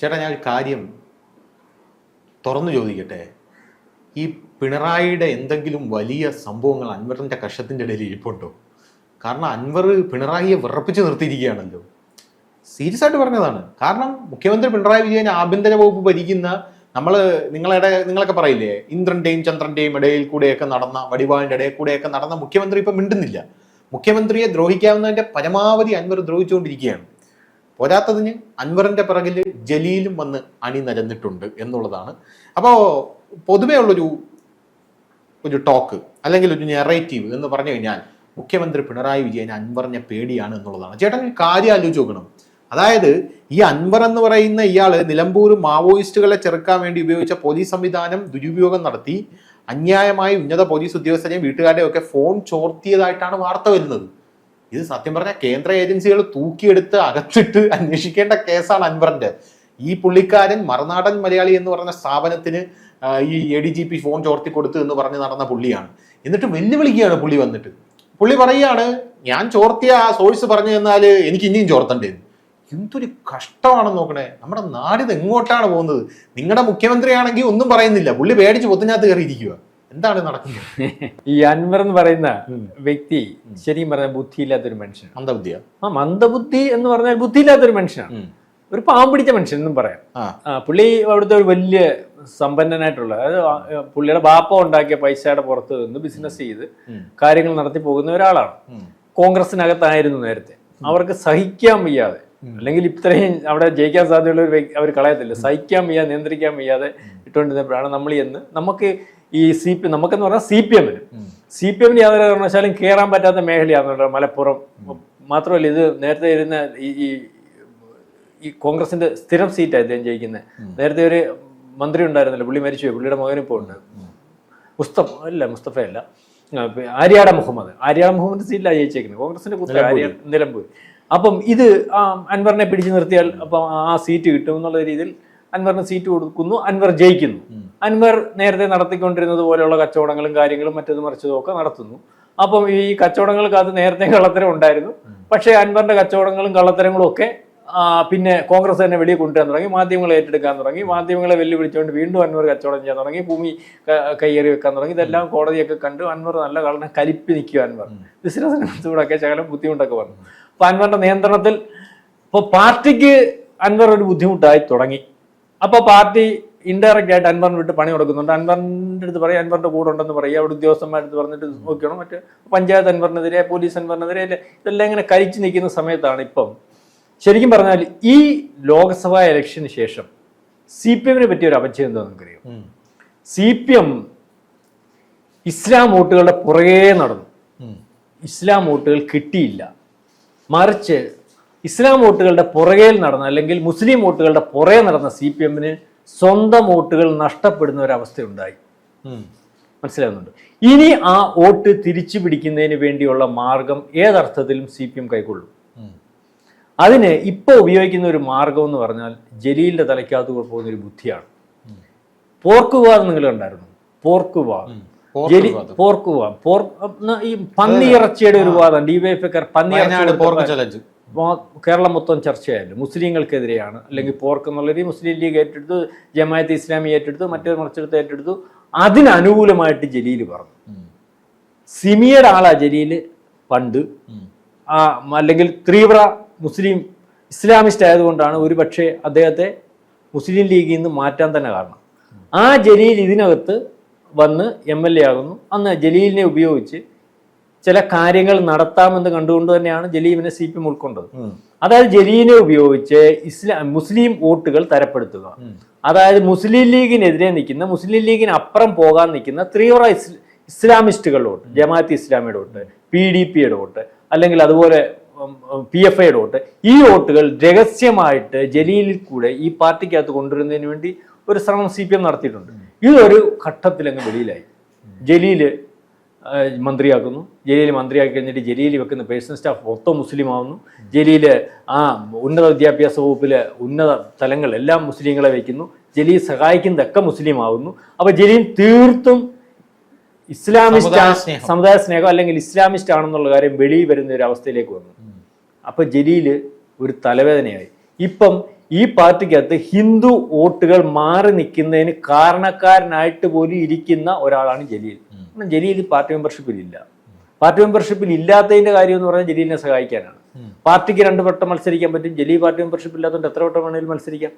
ചേട്ടാ ഞാൻ ഒരു കാര്യം തുറന്നു ചോദിക്കട്ടെ? ഈ പിണറായിയുടെ എന്തെങ്കിലും വലിയ സംഭവങ്ങൾ അൻവറിന്റെ കഷത്തിന്റെ ഇടയിൽ ഇരിപ്പുണ്ടോ? കാരണം അൻവർ പിണറായിയെ വിറപ്പിച്ച് നിർത്തിയിരിക്കുകയാണല്ലോ. സീരിയസ് ആയിട്ട് പറഞ്ഞതാണ്. കാരണം മുഖ്യമന്ത്രി പിണറായി വിജയൻ ആഭ്യന്തര വകുപ്പ് ഭരിക്കുന്ന നമ്മൾ നിങ്ങളുടെ നിങ്ങളൊക്കെ പറയില്ലേ ഇന്ദ്രന്റെയും ചന്ദ്രന്റെയും ഇടയിൽ കൂടെയൊക്കെ നടന്ന വടിവാളിന്റെ ഇടയിൽ കൂടെയൊക്കെ നടന്ന മുഖ്യമന്ത്രി ഇപ്പം മിണ്ടുന്നില്ല. മുഖ്യമന്ത്രിയെ ദ്രോഹിക്കാവുന്നതിന്റെ പരമാവധി അൻവർ ദ്രോഹിച്ചുകൊണ്ടിരിക്കുകയാണ്. പോരാത്തതിന് അൻവറിന്റെ പിറകിൽ ജലീലും വന്ന് അണിനിരന്നിട്ടുണ്ട് എന്നുള്ളതാണ്. അപ്പോൾ പൊതുവേ ഉള്ളൊരു ഒരു ടോക്ക് അല്ലെങ്കിൽ ഒരു നെറേറ്റീവ് എന്ന് പറഞ്ഞു കഴിഞ്ഞാൽ മുഖ്യമന്ത്രി പിണറായി വിജയൻ അൻവറിനെ പേടിയാണ് എന്നുള്ളതാണ്. ചേട്ടൻ കാര്യം ആലോചിച്ച് നോക്കണം. അതായത് ഈ അൻവർ എന്ന് പറയുന്ന ഇയാൾ നിലമ്പൂർ മാവോയിസ്റ്റുകളെ ചെറുക്കാൻ വേണ്ടി ഉപയോഗിച്ച പോലീസ് സംവിധാനം ദുരുപയോഗം നടത്തി അന്യായമായി ഉന്നത പോലീസ് ഉദ്യോഗസ്ഥരെയും വീട്ടുകാരുടെയും ഒക്കെ ഫോൺ ചോർത്തിയതായിട്ടാണ് വാർത്ത വരുന്നത്. ഇത് സത്യം പറഞ്ഞാൽ കേന്ദ്ര ഏജൻസികൾ തൂക്കിയെടുത്ത് അകത്തിട്ട് അന്വേഷിക്കേണ്ട കേസാണ് അൻവറിന്റെ. ഈ പുള്ളിക്കാരൻ മറുനാടൻ മലയാളി എന്ന് പറഞ്ഞ സ്ഥാപനത്തിന് ഈ A D G P phone ചോർത്തി കൊടുത്തു എന്ന് പറഞ്ഞ് നടന്ന പുള്ളിയാണ്. എന്നിട്ട് വെല്ലുവിളിക്കുകയാണ് പുള്ളി വന്നിട്ട്. പുള്ളി പറയുകയാണ് ഞാൻ ചോർത്തിയ ആ സോഴ്സ് പറഞ്ഞു തന്നാൽ എനിക്ക് ഇനിയും ചോർത്തണ്ടേന്ന് എന്തൊരു കഷ്ടമാണെന്ന് നോക്കണേ. നമ്മുടെ നാടിത് എങ്ങോട്ടാണ് പോകുന്നത്? നിങ്ങളുടെ മുഖ്യമന്ത്രിയാണെങ്കിൽ ഒന്നും പറയുന്നില്ല. പുള്ളി പേടിച്ച് പൊത്തിനകത്ത് കയറിയിരിക്കുക എന്താണ് നടക്കുന്നത്? ഈ അൻവർ എന്ന് പറയുന്ന വ്യക്തി ശരിക്കും പറഞ്ഞാൽ ബുദ്ധിയില്ലാത്തൊരു മനുഷ്യനാണ്. മന്ദബുദ്ധിയ ആ മന്ദബുദ്ധി എന്ന് പറഞ്ഞാൽ ബുദ്ധിയില്ലാത്തൊരു മനുഷ്യനാണ്. ഒരു പാവം പിടിച്ച മനുഷ്യൻ എന്നും പറയാം. പുള്ളി അവിടുത്തെ ഒരു വലിയ സമ്പന്നനായിട്ടുള്ള അതായത് പുള്ളിയുടെ ബാപ്പ ഉണ്ടാക്കിയ പൈസയുടെ പുറത്ത് നിന്ന് ബിസിനസ് ചെയ്ത് കാര്യങ്ങൾ നടത്തി പോകുന്ന ഒരാളാണ്. കോൺഗ്രസിനകത്തായിരുന്നു നേരത്തെ. അവർക്ക് സഹിക്കാൻ വയ്യാതെ. അല്ലെങ്കിൽ ഇത്രയും അവിടെ ജയിക്കാൻ സാധ്യതയുള്ള ഒരു അവർ കളയത്തില്ല. സഹിക്കാൻ വയ്യാതെ നിയന്ത്രിക്കാൻ വയ്യാതെ ഇട്ടുകൊണ്ടിരുന്നപ്പോഴാണ് നമ്മൾ എന്ന് നമുക്ക് ഈ സി പി നമുക്കെന്ന് പറഞ്ഞാൽ സി പി എമ്മിന് സി പി എമ്മിന് യാതൊരു കാരണവശാലും കയറാൻ പറ്റാത്ത മേഖലയാണ് മലപ്പുറം. മാത്രമല്ല ഇത് നേരത്തെ ഇരുന്ന ഈ ഈ കോൺഗ്രസിന്റെ സ്ഥിരം സീറ്റാണ് ഇദ്ദേഹം ജയിക്കുന്നത്. നേരത്തെ ഒരു മന്ത്രി ഉണ്ടായിരുന്നില്ല പുള്ളി മരിച്ചുപോയി പുള്ളിയുടെ മകൻ ഇപ്പോൾ ഉണ്ട്. മുസ്തഫ അല്ല മുസ്തഫ അല്ല ആ, ആര്യാട മുഹമ്മദ്. ആര്യാട മുഹമ്മദ് സീറ്റിലാണ് ജയിച്ചേക്കുന്നത്. കോൺഗ്രസിന്റെ കുത്ത ആര്യ നിലമ്പൂർ അപ്പം ഇത് അൻവറിനെ പിടിച്ചു നിർത്തിയാൽ അപ്പം ആ സീറ്റ് കിട്ടും എന്നുള്ള രീതിയിൽ അൻവറിന് സീറ്റ് കൊടുക്കുന്നു അൻവർ ജയിക്കുന്നു. അൻവർ നേരത്തെ നടത്തിക്കൊണ്ടിരുന്നത് പോലെയുള്ള കച്ചവടങ്ങളും കാര്യങ്ങളും മറ്റത് മറിച്ചതും ഒക്കെ നടത്തുന്നു. അപ്പം ഈ കച്ചവടങ്ങൾക്ക് അത് നേരത്തെ കള്ളത്തരം ഉണ്ടായിരുന്നു. പക്ഷേ അൻവറിന്റെ കച്ചവടങ്ങളും കള്ളത്തരങ്ങളും ഒക്കെ പിന്നെ കോൺഗ്രസ് തന്നെ വെളിയിൽ കൊണ്ടുവരാൻ തുടങ്ങി മാധ്യമങ്ങളെ ഏറ്റെടുക്കാൻ തുടങ്ങി മാധ്യമങ്ങളെ വെല്ലുവിളിച്ചുകൊണ്ട് വീണ്ടും അൻവർ കച്ചവടം ചെയ്യാൻ തുടങ്ങി ഭൂമി കയ്യേറി വെക്കാൻ തുടങ്ങി. ഇതെല്ലാം കോടതിയൊക്കെ കണ്ടു. അൻവർ നല്ല കളനെ കലിപ്പി നിൽക്കുക അൻവർ ബിസിനസ്സിനകത്തൂടെയൊക്കെ ശകലം ബുദ്ധിമുട്ടൊക്കെ വന്നു. അൻവറിന്റെ നിയന്ത്രണത്തിൽ ഇപ്പൊ പാർട്ടിക്ക് അൻവർ ഒരു ബുദ്ധിമുട്ടായി തുടങ്ങി. അപ്പൊ പാർട്ടി ഇൻഡയറക്റ്റ് ആയിട്ട് അൻവറിന് വിട്ട് പണി കൊടുക്കുന്നുണ്ട്. അൻവറിന്റെ അടുത്ത് പറയും അൻവറിന്റെ കൂടെ ഉണ്ടെന്ന് പറയും. അവിടെ ഉദ്യോഗസ്ഥന്മാരടുത്ത് പറഞ്ഞിട്ട് നോക്കിയണം മറ്റ് പഞ്ചായത്ത് അൻവറിനെതിരെ പോലീസ് അൻവറിനെതിരെ ഇതെല്ലാം ഇങ്ങനെ കരിച്ചു നിൽക്കുന്ന സമയത്താണ് ഇപ്പം. ശരിക്കും പറഞ്ഞാൽ ഈ ലോക്സഭാ ഇലക്ഷന് ശേഷം സി പി എമ്മിനെ പറ്റിയ ഒരു അപചയം എന്താണെന്ന് നിങ്ങൾക്കറിയാം. സി പി എം ഇസ്ലാം വോട്ടുകളുടെ പുറകെ നടന്നു. ഇസ്ലാം വോട്ടുകൾ കിട്ടിയില്ല. മറിച്ച് ഇസ്ലാം വോട്ടുകളുടെ പുറകെ നടന്ന അല്ലെങ്കിൽ മുസ്ലിം വോട്ടുകളുടെ പുറകെ നടന്ന സി പി എമ്മിന് സ്വന്തം വോട്ടുകൾ നഷ്ടപ്പെടുന്ന ഒരവസ്ഥയുണ്ടായി. ഉണ്ടായി മനസ്സിലാകുന്നുണ്ട് ഇനി ആ വോട്ട് തിരിച്ചു പിടിക്കുന്നതിന് വേണ്ടിയുള്ള മാർഗം ഏതർത്ഥത്തിലും സി പി എം കൈക്കൊള്ളും. അതിന് ഇപ്പോൾ ഉപയോഗിക്കുന്ന ഒരു മാർഗം എന്ന് പറഞ്ഞാൽ ജലീലിന്റെ തലയ്ക്കകത്ത് പോകുന്ന ഒരു ബുദ്ധിയാണ്. പോർക്കുവാ നിങ്ങൾ കണ്ടായിരുന്നു? പോർക്ക് വിവാദം പോർക്ക് വിവാദം. പോർക്ക് ഈ പന്നിയിറച്ചിയുടെ ഒരു ഡിവൈഎഫ്ഐക്കാർ വയനാട് പോർക്ക് പന്നിയിറച്ചി കേരളം മൊത്തം ചർച്ചയായല്ലോ. മുസ്ലിങ്ങൾക്കെതിരെയാണ്. അല്ലെങ്കിൽ പോർക്ക് എന്നുള്ള രീതി മുസ്ലിം ലീഗ് ഏറ്റെടുത്തു ജമാഅത്ത് ഇസ്ലാമി ഏറ്റെടുത്തു മറ്റൊരു മറിച്ചെടുത്ത് ഏറ്റെടുത്തു. അതിനനുകൂലമായിട്ട് ജലീൽ പറഞ്ഞു. സിമിയുടെ ആളാ ജലീൽ പണ്ട്. ആ അല്ലെങ്കിൽ തീവ്ര മുസ്ലിം ഇസ്ലാമിസ്റ്റ് ആയതുകൊണ്ടാണ് ഒരുപക്ഷെ അദ്ദേഹത്തെ മുസ്ലിം ലീഗിൽ നിന്ന് മാറ്റാൻ തന്നെ കാരണം. ആ ജലീൽ ഇതിനകത്ത് വന്ന് എം എൽ എ ആകുന്നു. അന്ന് ജലീലിനെ ഉപയോഗിച്ച് ചില കാര്യങ്ങൾ നടത്താമെന്ന് കണ്ടുകൊണ്ട് തന്നെയാണ് ജലീലിനെ സി പി എം ഉൾക്കൊണ്ടത്. അതായത് ജലീലിനെ ഉപയോഗിച്ച് ഇസ്ലാം മുസ്ലിം വോട്ടുകൾ തരപ്പെടുത്തുക. അതായത് മുസ്ലിം ലീഗിനെതിരെ നിൽക്കുന്ന മുസ്ലിം ലീഗിന് അപ്പുറം പോകാൻ നിൽക്കുന്ന തീവ്ര ഇസ് ഇസ്ലാമിസ്റ്റുകളുടെ വോട്ട് ജമാഅത്ത് ഇസ്ലാമിയുടെ വോട്ട് പി ഡി പിയുടെ വോട്ട് അല്ലെങ്കിൽ അതുപോലെ പി എഫ് ഐയുടെ വോട്ട് ഈ വോട്ടുകൾ രഹസ്യമായിട്ട് ജലീലിൽ കൂടെ ഈ പാർട്ടിക്കകത്ത് കൊണ്ടുവരുന്നതിന് വേണ്ടി ഒരു ശ്രമം സി പി എം നടത്തിയിട്ടുണ്ട്. ഇതൊരു ഘട്ടത്തിൽ അങ്ങ് വെളിയിലായി ജലീൽ മന്ത്രിയാക്കുന്നു. ജലീൽ മന്ത്രിയാക്കി കഴിഞ്ഞിട്ട് ജലീൽ വെക്കുന്ന പേഴ്സണൽ സ്റ്റാഫ് മൊത്തം മുസ്ലിം ആവുന്നു ജലീൽ ആ ഉന്നത വിദ്യാഭ്യാസ വകുപ്പിലെ ഉന്നത തലങ്ങൾ എല്ലാം മുസ്ലിങ്ങളെ വയ്ക്കുന്നു. ജലീൽ സഹായിക്കുന്നതൊക്കെ മുസ്ലിം ആവുന്നു അപ്പൊ ജലീൽ തീർത്തും ഇസ്ലാമിസ്റ്റ് സമുദായ സ്നേഹം. സമുദായ സ്നേഹം അല്ലെങ്കിൽ ഇസ്ലാമിസ്റ്റ് ആണെന്നുള്ള കാര്യം വെളിയിൽ വരുന്ന ഒരു അവസ്ഥയിലേക്ക് വന്നു. അപ്പൊ ജലീൽ ഒരു തലവേദനയായി. ഇപ്പം ഈ പാർട്ടിക്കകത്ത് ഹിന്ദു വോട്ടുകൾ മാറി നിൽക്കുന്നതിന് കാരണക്കാരനായിട്ട് പോലും ഇരിക്കുന്ന ഒരാളാണ് ജലീൽ. ജലീൽ പാർട്ടി മെമ്പർഷിപ്പിൽ ഇല്ല. പാർട്ടി മെമ്പർഷിപ്പിൽ ഇല്ലാത്തതിന്റെ കാര്യം എന്ന് പറഞ്ഞാൽ ജലീലിനെ സഹായിക്കാനാണ്. പാർട്ടിക്ക് രണ്ട് വട്ടം മത്സരിക്കാൻ പറ്റും. ജലീൽ പാർട്ടി മെമ്പർഷിപ്പ് ഇല്ലാത്തതുകൊണ്ട് എത്ര വട്ടം വേണമെങ്കിലും മത്സരിക്കാം.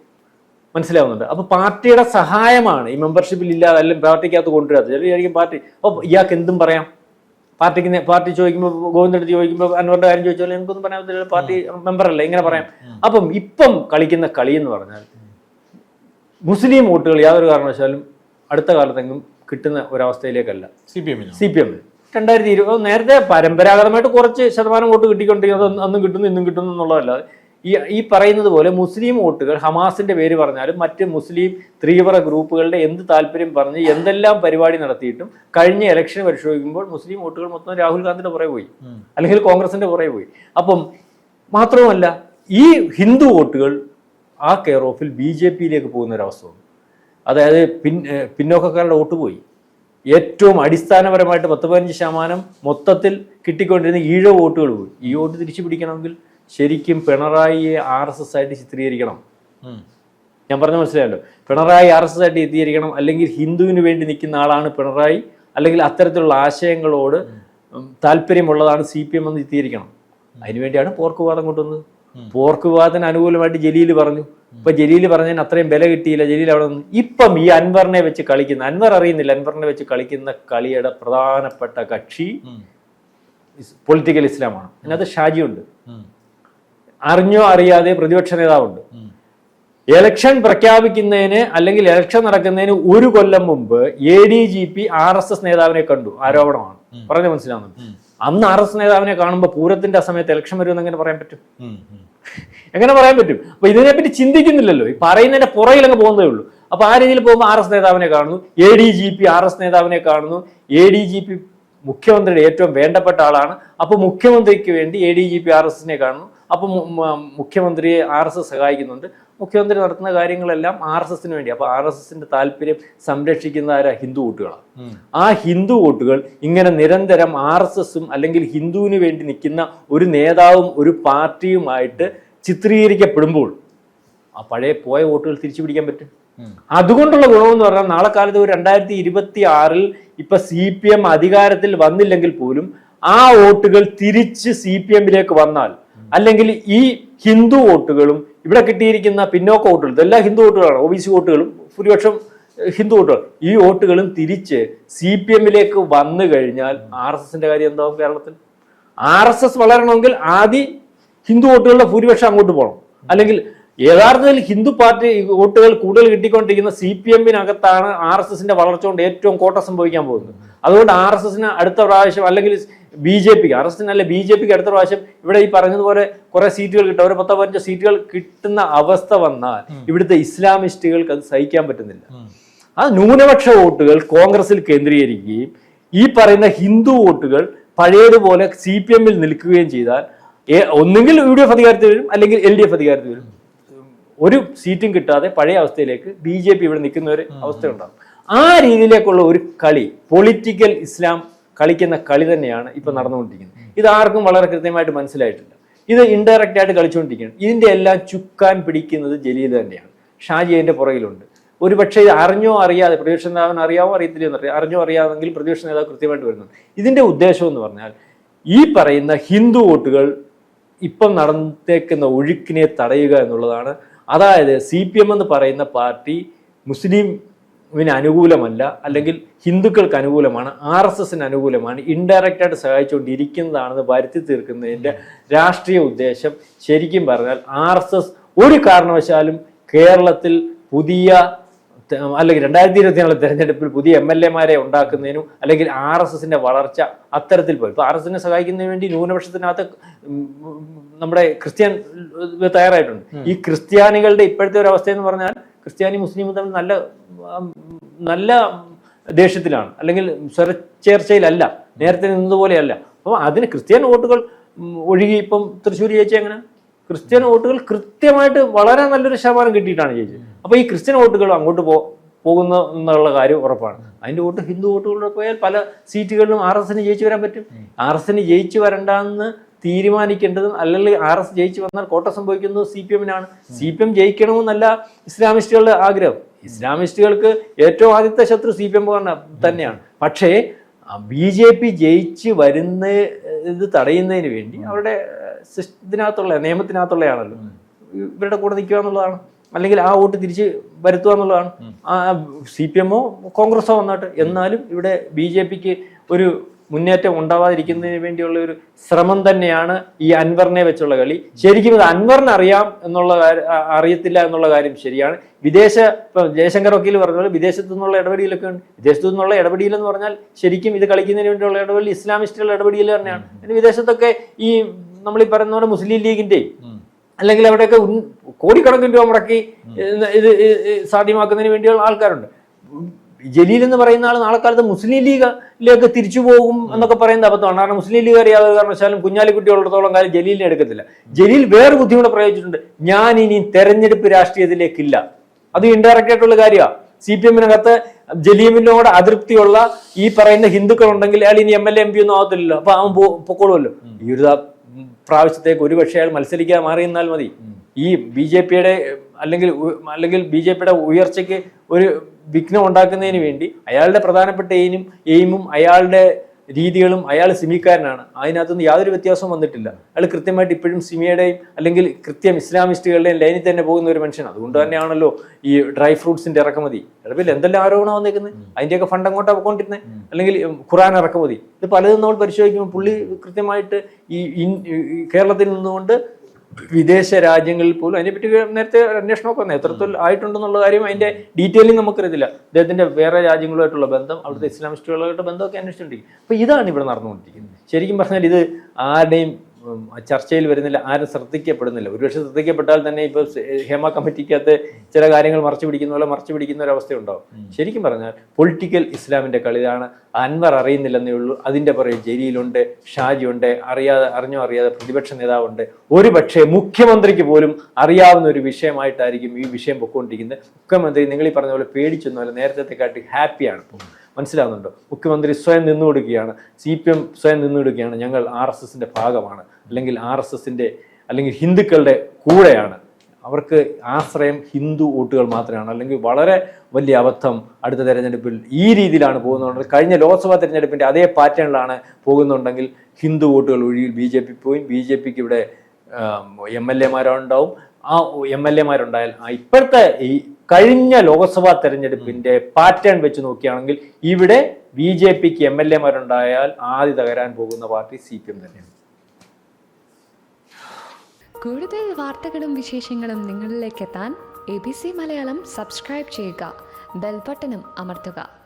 മനസ്സിലാവുന്നുണ്ട്. അപ്പൊ പാർട്ടിയുടെ സഹായമാണ് ഈ മെമ്പർഷിപ്പിൽ ഇല്ലാതെ അല്ലെങ്കിൽ പാർട്ടിക്കകത്ത് കൊണ്ടുവരാത്തത്. ചിലരിക്കും പാർട്ടി. അപ്പോൾ ഇയാൾക്ക് എന്തും പറയാം. പാർട്ടിക്ക് പാർട്ടി ചോദിക്കുമ്പോൾ ഗോവിന്ദടുത്ത് ചോദിക്കുമ്പോൾ അൻവറിന്റെ കാര്യം ചോദിച്ചാൽ എനിക്കൊന്നും പറയാൻ പറ്റില്ല പാർട്ടി മെമ്പറല്ല ഇങ്ങനെ പറയാം. അപ്പം ഇപ്പം കളിക്കുന്ന കളി എന്ന് പറഞ്ഞാൽ മുസ്ലിം വോട്ടുകൾ യാതൊരു കാരണവശാലും അടുത്ത കാലത്തെങ്കിലും കിട്ടുന്ന ഒരവസ്ഥയിലേക്കല്ല. സി പി എമ്മിന്? C P M. രണ്ടായിരത്തി ഇരുപത് നേരത്തെ പരമ്പരാഗതമായിട്ട് കുറച്ച് ശതമാനം വോട്ട് കിട്ടിക്കൊണ്ടിരിക്കുന്നത് അന്നും കിട്ടുന്നു ഇന്നും കിട്ടുന്നു എന്നുള്ളതല്ലാതെ ഈ ഈ പറയുന്നത് പോലെ മുസ്ലിം വോട്ടുകൾ ഹമാസിന്റെ പേര് പറഞ്ഞാലും മറ്റ് മുസ്ലിം തീവ്ര ഗ്രൂപ്പുകളുടെ എന്ത് താല്പര്യം പറഞ്ഞ് എന്തെല്ലാം പരിപാടി നടത്തിയിട്ടും കഴിഞ്ഞ ഇലക്ഷൻ പരിശോധിക്കുമ്പോൾ മുസ്ലിം വോട്ടുകൾ മൊത്തം രാഹുൽ ഗാന്ധിയുടെ പുറകെ പോയി. അല്ലെങ്കിൽ കോൺഗ്രസിന്റെ പുറകെ പോയി. അപ്പം മാത്രവുമല്ല ഈ ഹിന്ദു വോട്ടുകൾ ആ കെയർ ഓഫിൽ ബി ജെ പിയിലേക്ക് പോകുന്ന ഒരവസ്ഥ വന്നു. അതായത് പിൻ പിന്നോക്കക്കാരുടെ വോട്ട് പോയി. ഏറ്റവും അടിസ്ഥാനപരമായിട്ട് പത്ത് പതിനഞ്ച് ശതമാനം മൊത്തത്തിൽ കിട്ടിക്കൊണ്ടിരുന്ന ഈഴ വോട്ടുകൾ പോയി. ഈ വോട്ട് തിരിച്ചു പിടിക്കണമെങ്കിൽ ശരിക്കും പിണറായിയെ ആർ എസ് എസ് ആയിട്ട് ചിത്രീകരിക്കണം. ഞാൻ പറഞ്ഞ മനസ്സിലായല്ലോ. പിണറായി ആർ എസ് എസ് ആയിട്ട് ചിത്രീകരിക്കണം അല്ലെങ്കിൽ ഹിന്ദുവിന് വേണ്ടി നിൽക്കുന്ന ആളാണ് പിണറായി അല്ലെങ്കിൽ അത്തരത്തിലുള്ള ആശയങ്ങളോട് താല്പര്യമുള്ളതാണ് സി പി എം എന്ന് ചിത്രീകരിക്കണം. അതിനുവേണ്ടിയാണ് പോർക്ക് വിവാദം കൊണ്ടുവന്നത്. പോർക്ക് വിവാദത്തിന് അനുകൂലമായിട്ട് ജലീൽ പറഞ്ഞു. ഇപ്പൊ ജലീൽ പറഞ്ഞതിന് അത്രയും വില കിട്ടിയില്ല ജലീൽ അവിടെ നിന്ന്. ഇപ്പം ഈ അൻവറിനെ വെച്ച് കളിക്കുന്ന അൻവർ അറിയുന്നില്ല അൻവറിനെ വെച്ച് കളിക്കുന്ന കളിയുടെ പ്രധാനപ്പെട്ട കക്ഷി പൊളിറ്റിക്കൽ ഇസ്ലാമാണ്. അതിനകത്ത് ഷാജിയുണ്ട്. അറിഞ്ഞോ അറിയാതെ പ്രതിപക്ഷ നേതാവുണ്ട്. എലക്ഷൻ പ്രഖ്യാപിക്കുന്നതിന് അല്ലെങ്കിൽ എലക്ഷൻ നടക്കുന്നതിന് ഒരു കൊല്ലം മുമ്പ് A D G P R S S നേതാവിനെ കണ്ടു. ആരോപണമാണ്. പറഞ്ഞു മനസ്സിലാവുന്നത് അന്ന് ആർ എസ് നേതാവിനെ കാണുമ്പോൾ പൂരത്തിന്റെ ആ സമയത്ത് ഇലക്ഷൻ വരുമെന്ന് എങ്ങനെ പറയാൻ പറ്റും? എങ്ങനെ പറയാൻ പറ്റും? അപ്പൊ ഇതിനെപ്പറ്റി ചിന്തിക്കുന്നില്ലല്ലോ. ഈ പറയുന്നതിന്റെ പുറകിൽ അങ്ങ് പോകുന്നതേ ഉള്ളൂ. അപ്പൊ ആ രീതിയിൽ പോകുമ്പോൾ ആർ എസ് നേതാവിനെ കാണുന്നു. A D G P R S നേതാവിനെ കാണുന്നു. എ ഡി ജി പി മുഖ്യമന്ത്രിയുടെ ഏറ്റവും വേണ്ടപ്പെട്ട ആളാണ്. അപ്പൊ മുഖ്യമന്ത്രിക്ക് വേണ്ടി A D G P R എസിനെ കാണുന്നു. അപ്പൊ മു- മ- മുഖ്യമന്ത്രിയെ ആർ എസ് എസ് സഹായിക്കുന്നുണ്ട്. മുഖ്യമന്ത്രി നടത്തുന്ന കാര്യങ്ങളെല്ലാം ആർ എസ് എസിന് വേണ്ടി അപ്പൊ ആർ എസ് എസിന്റെ താല്പര്യം സംരക്ഷിക്കുന്ന ആരാ? ഹിന്ദു വോട്ടുകളാണ്. ആ ഹിന്ദു വോട്ടുകൾ ഇങ്ങനെ നിരന്തരം ആർ എസ് എസും അല്ലെങ്കിൽ ഹിന്ദുവിന് വേണ്ടി നിൽക്കുന്ന ഒരു നേതാവും ഒരു പാർട്ടിയുമായിട്ട് ചിത്രീകരിക്കപ്പെടുമ്പോൾ ആ പഴയ പോയ വോട്ടുകൾ തിരിച്ചു പിടിക്കാൻ പറ്റും. അതുകൊണ്ടുള്ള എന്ന് പറഞ്ഞാൽ നാളെ കാലത്ത് ഒരു രണ്ടായിരത്തി ഇരുപത്തി ആറിൽ ഇപ്പൊ സി പി എം അധികാരത്തിൽ വന്നില്ലെങ്കിൽ പോലും ആ വോട്ടുകൾ തിരിച്ച് സി പി എമ്മിലേക്ക് വന്നാൽ അല്ലെങ്കിൽ ഈ ഹിന്ദു വോട്ടുകളും ഇവിടെ കിട്ടിയിരിക്കുന്ന പിന്നോക്ക വോട്ടുകൾ ഇതെല്ലാം ഹിന്ദു വോട്ടുകളാണ്. ഒ ബി സി വോട്ടുകളും ഭൂരിപക്ഷം ഹിന്ദു വോട്ടുകൾ ഈ വോട്ടുകളും തിരിച്ച് സി പി എമ്മിലേക്ക് വന്നു കഴിഞ്ഞാൽ ആർ എസ് എസിന്റെ കാര്യം എന്താവും കേരളത്തിൽ? ആർ എസ് എസ് വളരണമെങ്കിൽ ആദ്യം ഹിന്ദു വോട്ടുകളുടെ ഭൂരിപക്ഷം അങ്ങോട്ട് പോകണം. അല്ലെങ്കിൽ യഥാർത്ഥത്തിൽ ഹിന്ദു പാർട്ടി വോട്ടുകൾ കൂടുതൽ കിട്ടിക്കൊണ്ടിരിക്കുന്ന സി പി എമ്മിനകത്താണ് ആർ എസ് എസിന്റെ വളർച്ച കൊണ്ട് ഏറ്റവും കോട്ട സംഭവിക്കാൻ പോകുന്നത്. അതുകൊണ്ട് ആർ എസ് എസിന് അടുത്ത പ്രാവശ്യം അല്ലെങ്കിൽ ബി ജെ പിക്ക് അറസ്റ്റിനല്ല ബി ജെ പിക്ക് അടുത്ത പ്രാവശ്യം ഇവിടെ ഈ പറഞ്ഞതുപോലെ കുറെ സീറ്റുകൾ കിട്ടും. ഒരു പത്തോ പതിനഞ്ചോ സീറ്റുകൾ കിട്ടുന്ന അവസ്ഥ വന്നാൽ ഇവിടുത്തെ ഇസ്ലാമിസ്റ്റുകൾക്ക് അത് സഹിക്കാൻ പറ്റുന്നില്ല. ആ ന്യൂനപക്ഷ വോട്ടുകൾ കോൺഗ്രസിൽ കേന്ദ്രീകരിക്കുകയും ഈ പറയുന്ന ഹിന്ദു വോട്ടുകൾ പഴയതുപോലെ സി പി എമ്മിൽ നിൽക്കുകയും ചെയ്താൽ ഒന്നുകിൽ യു ഡി എഫ് അധികാരത്തിൽ വരും അല്ലെങ്കിൽ എൽ ഡി എഫ് അധികാരത്തിൽ വരും. ഒരു സീറ്റും കിട്ടാതെ പഴയ അവസ്ഥയിലേക്ക് ബി ജെ പി ഇവിടെ നിൽക്കുന്ന ഒരു അവസ്ഥയുണ്ടാകും. ആ രീതിയിലേക്കുള്ള ഒരു കളി പൊളിറ്റിക്കൽ ഇസ്ലാം കളിക്കുന്ന കളി തന്നെയാണ് ഇപ്പൊ നടന്നുകൊണ്ടിരിക്കുന്നത്. ഇത് ആർക്കും വളരെ കൃത്യമായിട്ട് മനസ്സിലായിട്ടില്ല. ഇത് ഇൻഡയറക്റ്റ് ആയിട്ട് കളിച്ചുകൊണ്ടിരിക്കുകയാണ്. ഇതിന്റെ എല്ലാം ചുക്കാൻ പിടിക്കുന്നത് ജലീൽ തന്നെയാണ്. ഷാജി അതിന്റെ പുറകിലുണ്ട്. ഒരു പക്ഷേ ഇത് അറിഞ്ഞോ അറിയാതെ പ്രതിപക്ഷ നേതാവിന് അറിയാവോ അറിയത്തില്ലയോ എന്നറിയാം അറിഞ്ഞോ അറിയാമെങ്കിൽ പ്രതിപക്ഷ നേതാവ് കൃത്യമായിട്ട് വരുന്നുണ്ട്. ഇതിന്റെ ഉദ്ദേശം എന്ന് പറഞ്ഞാൽ ഈ പറയുന്ന ഹിന്ദു വോട്ടുകൾ ഇപ്പം നടന്നേക്കുന്ന ഒഴുക്കിനെ തടയുക എന്നുള്ളതാണ്. അതായത് സി പി എം എന്ന് പറയുന്ന പാർട്ടി മുസ്ലിമിന് അനുകൂലമല്ല. അല്ലെങ്കിൽ ഹിന്ദുക്കൾക്ക് അനുകൂലമാണ്. ആർ എസ് എസിന് അനുകൂലമാണ്. ഇൻഡയറക്റ്റായിട്ട് സഹായിച്ചുകൊണ്ടിരിക്കുന്നതാണെന്ന് വരുത്തി തീർക്കുന്നതിന്റെ രാഷ്ട്രീയ ഉദ്ദേശം ശരിക്കും പറഞ്ഞാൽ ആർ എസ് എസ് ഒരു കാരണവശാലും കേരളത്തിൽ പുതിയ അല്ലെങ്കിൽ രണ്ടായിരത്തി ഇരുപത്തിനാല് തെരഞ്ഞെടുപ്പിൽ പുതിയ എം എൽ എമാരെ ഉണ്ടാക്കുന്നതിനും അല്ലെങ്കിൽ ആർ എസ് എസിന്റെ വളർച്ച അത്തരത്തിൽ പോയി. ഇപ്പോൾ ആർ എസ് എസിനെ സഹായിക്കുന്നതിന് വേണ്ടി ന്യൂനപക്ഷത്തിനകത്ത് നമ്മുടെ ക്രിസ്ത്യൻ തയ്യാറായിട്ടുണ്ട്. ഈ ക്രിസ്ത്യാനികളുടെ ഇപ്പോഴത്തെ ഒരു അവസ്ഥ എന്ന് പറഞ്ഞാൽ ക്രിസ്ത്യാനി മുസ്ലിമും തമ്മിൽ നല്ല നല്ല ദേഷ്യത്തിലാണ്. അല്ലെങ്കിൽ സ്വരച്ചേർച്ചയിലല്ല. നേരത്തെ നിന്നതുപോലെയല്ല. അപ്പോൾ അതിന് ക്രിസ്ത്യൻ വോട്ടുകൾ ഒഴുകി ഇപ്പം തൃശ്ശൂർ ചേച്ചി എങ്ങനെ? ക്രിസ്ത്യൻ വോട്ടുകൾ കൃത്യമായിട്ട് വളരെ നല്ലൊരു ശതമാനം കിട്ടിയിട്ടാണ് ചേച്ചി. അപ്പോൾ ഈ ക്രിസ്ത്യൻ വോട്ടുകൾ അങ്ങോട്ട് പോ പോകുന്ന എന്നുള്ള കാര്യം ഉറപ്പാണ്. അതിന്റെ വോട്ട് ഹിന്ദു വോട്ടുകളിലൂടെ പോയാൽ പല സീറ്റുകളിലും ആർ എസിന് ജയിച്ചു വരാൻ പറ്റും. ആർ എസിന് ജയിച്ചു വരണ്ടെന്ന് തീരുമാനിക്കേണ്ടതും അല്ലെങ്കിൽ ആർ എസ് ജയിച്ചു വന്നാൽ കോട്ട സംഭവിക്കുന്നത് സി പി എമ്മിനാണ്. സി പി എം ജയിക്കണമെന്നല്ല ഇസ്ലാമിസ്റ്റുകളുടെ ആഗ്രഹം. ഇസ്ലാമിസ്റ്റുകൾക്ക് ഏറ്റവും ആദ്യത്തെ ശത്രു സി പി എം തന്നെയാണ്. പക്ഷേ ബി ജെ പി ജയിച്ച് വരുന്ന ഇത് തടയുന്നതിന് വേണ്ടി അവരുടെ സിസ്റ്റത്തിനകത്തുള്ള ഇതിനകത്തുള്ള നിയമത്തിനകത്തുള്ളതാണല്ലോ ഇവരുടെ കൂടെ നിൽക്കുക എന്നുള്ളതാണ്. അല്ലെങ്കിൽ ആ വോട്ട് തിരിച്ച് വരുത്തുക എന്നുള്ളതാണ്. സി പി എമ്മോ കോൺഗ്രസോ വന്നാട്ട്. എന്നാലും ഇവിടെ ബി ജെ പിക്ക് ഒരു മുന്നേറ്റം ഉണ്ടാവാതിരിക്കുന്നതിന് വേണ്ടിയുള്ള ഒരു ശ്രമം തന്നെയാണ് ഈ അൻവറിനെ വെച്ചുള്ള കളി. ശരിക്കും ഇത് അൻവറിന് അറിയാം എന്നുള്ള അറിയത്തില്ല എന്നുള്ള കാര്യം ശരിയാണ്. വിദേശ ഇപ്പൊ ജയശങ്കർ വക്കീൽ പറഞ്ഞ പോലെ വിദേശത്തു നിന്നുള്ള ഇടപെടലൊക്കെ ഉണ്ട്. വിദേശത്തു നിന്നുള്ള ഇടപെടലെന്ന് പറഞ്ഞാൽ ശരിക്കും ഇത് കളിക്കുന്നതിന് വേണ്ടിയുള്ള ഇടപെടൽ ഇസ്ലാമിസ്റ്റുകളുടെ ഇടപെടൽ തന്നെയാണ്. പിന്നെ വിദേശത്തൊക്കെ ഈ നമ്മൾ ഈ പറയുന്ന പോലെ മുസ്ലിം ലീഗിന്റെ അല്ലെങ്കിൽ അവിടെയൊക്കെ കോടിക്കണക്കിന് രൂപ മുടക്കി ഇത് സാധ്യമാക്കുന്നതിന് വേണ്ടിയുള്ള ആൾക്കാരുണ്ട്. ജലീൽ എന്ന് പറയുന്ന ആൾ നാളെ കാലത്ത് മുസ്ലിം ലീഗിലേക്ക് തിരിച്ചു പോകും എന്നൊക്കെ പറയുന്ന അബദ്ധമാണ് കാരണം മുസ്ലിം ലീഗ് അറിയാതെ കാരണവശാലും കുഞ്ഞാലിക്കുട്ടി ഉള്ളിടത്തോളം കാലം ജലീലിനെ എടുക്കത്തില്ല. ജലീൽ വേറെ ബുദ്ധിമുട്ട് പ്രയോഗിച്ചിട്ടുണ്ട്. ഞാൻ ഇനി തെരഞ്ഞെടുപ്പ് രാഷ്ട്രീയത്തിലേക്കില്ല. അത് ഇൻഡയറക്റ്റ് ആയിട്ടുള്ള കാര്യമാണ് സി പി എമ്മിനകത്ത് ജലീമിനോട് അതൃപ്തിയുള്ള ഈ പറയുന്ന ഹിന്ദുക്കൾ ഉണ്ടെങ്കിൽ അയാൾ ഇനി M L A M P ഒന്നും ആവത്തില്ലല്ലോ. അപ്പൊ അവൻ പൊക്കോളുമല്ലോ. ഈ ഒരു പ്രാവശ്യത്തേക്ക് ഒരു പക്ഷേ അയാൾ മത്സരിക്കാൻ മാറി നിന്നാൽ മതി ഈ ബി ജെ പിയുടെ അല്ലെങ്കിൽ അല്ലെങ്കിൽ ബി ജെ പിയുടെ ഉയർച്ചയ്ക്ക് ഒരു വിഘ്നം ഉണ്ടാക്കുന്നതിന് വേണ്ടി അയാളുടെ പ്രധാനപ്പെട്ട എയിനും എയിമും അയാളുടെ രീതികളും അയാൾ സിമിക്കാരനാണ്. അതിനകത്തുനിന്ന് യാതൊരു വ്യത്യാസവും വന്നിട്ടില്ല. അയാൾ കൃത്യമായിട്ട് ഇപ്പോഴും സിമിയുടെയും അല്ലെങ്കിൽ കൃത്യം ഇസ്ലാമിസ്റ്റുകളുടെയും ലൈനിൽ തന്നെ പോകുന്ന ഒരു മനുഷ്യൻ അതുകൊണ്ട് തന്നെയാണല്ലോ ഈ ഡ്രൈ ഫ്രൂട്ട്സിന്റെ ഇറക്കുമതി. ഇടപ്പിൽ എന്തെല്ലാം ആരോപണം വന്നേക്കുന്നത് അതിന്റെയൊക്കെ ഫണ്ട് അങ്ങോട്ടാണ് പോയിക്കൊണ്ടിരുന്നത് അല്ലെങ്കിൽ ഖുറാൻ ഇറക്കുമതി. ഇത് പലതും നമ്മൾ പരിശോധിക്കുമ്പോൾ പുള്ളി കൃത്യമായിട്ട് ഈ കേരളത്തിൽ നിന്നുകൊണ്ട് വിദേശ രാജ്യങ്ങളിൽ പോലും അതിനെപ്പറ്റി നേരത്തെ അന്വേഷണമൊക്കെ വന്നു. എത്രത്തോളം ആയിട്ടുണ്ടെന്നുള്ള കാര്യം അതിന്റെ ഡീറ്റെയിലിംഗ് നമുക്കറിയത്തില്ല. അദ്ദേഹത്തിന്റെ വേറെ രാജ്യങ്ങളുമായിട്ടുള്ള ബന്ധം അവിടുത്തെ ഇസ്ലാമിസ്റ്റുകളുമായിട്ട് ബന്ധമൊക്കെ അന്വേഷിച്ചുകൊണ്ടിരിക്കും അപ്പൊ ഇതാണ് ഇവിടെ നടന്നുകൊണ്ടിരിക്കുന്നത്. ശരിക്കും പറഞ്ഞാൽ ഇത് ആരുടെയും ചർച്ചയിൽ വരുന്നില്ല ആരും ശ്രദ്ധിക്കപ്പെടുന്നില്ല. ഒരുപക്ഷെ ശ്രദ്ധിക്കപ്പെട്ടാൽ തന്നെ ഇപ്പോൾ ഹേമ കമ്മിറ്റിക്കകത്ത് ചില കാര്യങ്ങൾ മറച്ചു പിടിക്കുന്ന പോലെ മറച്ചു പിടിക്കുന്ന ഒരു അവസ്ഥ ഉണ്ടാവും ശരിക്കും പറഞ്ഞാൽ പൊളിറ്റിക്കൽ ഇസ്ലാമിന്റെ കളിയാണ് അൻവർ അറിയുന്നില്ലെന്നേ ഉള്ളൂ അതിന്റെ പുറകെ ജലീലുണ്ട് ഷാജിയുണ്ട് അറിയാതെ അറിഞ്ഞോ അറിയാതെ പ്രതിപക്ഷ നേതാവുണ്ട്. ഒരു പക്ഷേ മുഖ്യമന്ത്രിക്ക് പോലും അറിയാവുന്ന ഒരു വിഷയമായിട്ടായിരിക്കും ഈ വിഷയം പൊക്കോണ്ടിരിക്കുന്നത്. മുഖ്യമന്ത്രി നിങ്ങൾ ഈ പറഞ്ഞ പോലെ പേടിച്ചൊന്നുമല്ല നേരത്തെ കാട്ടി ഹാപ്പിയാണ്. ഇപ്പോൾ മനസ്സിലാവുന്നുണ്ടോ മുഖ്യമന്ത്രി സ്വയം നിന്നു കൊടുക്കുകയാണ് സി പി എം സ്വയം നിന്നു കൊടുക്കുകയാണ് ഞങ്ങൾ ആർ എസ് എസിന്റെ ഭാഗമാണ്. അല്ലെങ്കിൽ ആർ എസ് എസിന്റെ അല്ലെങ്കിൽ ഹിന്ദുക്കളുടെ കൂടെയാണ്. അവർക്ക് ആശ്രയം ഹിന്ദു വോട്ടുകൾ മാത്രമാണ്. അല്ലെങ്കിൽ വളരെ വലിയ അബദ്ധം അടുത്ത തെരഞ്ഞെടുപ്പിൽ ഈ രീതിയിലാണ് പോകുന്നുണ്ട് കഴിഞ്ഞ ലോക്സഭാ തെരഞ്ഞെടുപ്പിന്റെ അതേ പാറ്റേണിലാണ് പോകുന്നുണ്ടെങ്കിൽ ഹിന്ദു വോട്ടുകൾ ഒഴിയിൽ ബി ജെ പി പോയി. ബി ജെ പിക്ക് ഇവിടെ എം എൽ എമാരുണ്ടാവും ആ എം എൽ എമാരുണ്ടായാൽ ഇപ്പോഴത്തെ ഈ കഴിഞ്ഞ ലോക്സഭാ തെരഞ്ഞെടുപ്പിന്റെ പാറ്റേൺ വെച്ച് നോക്കുകയാണെങ്കിൽ ഇവിടെ ബി ജെ പിക്ക് എം എൽ എമാരുണ്ടായാൽ ആദ്യ തകരാൻ പോകുന്ന പാർട്ടി സി പി എം തന്നെയാണ്. കൂടുതൽ വാർത്തകളും വിശേഷങ്ങളും നിങ്ങളിലേക്ക് എത്താൻ A B C Malayalam subscribe ചെയ്യുക ബെൽബട്ടനും അമർത്തുക.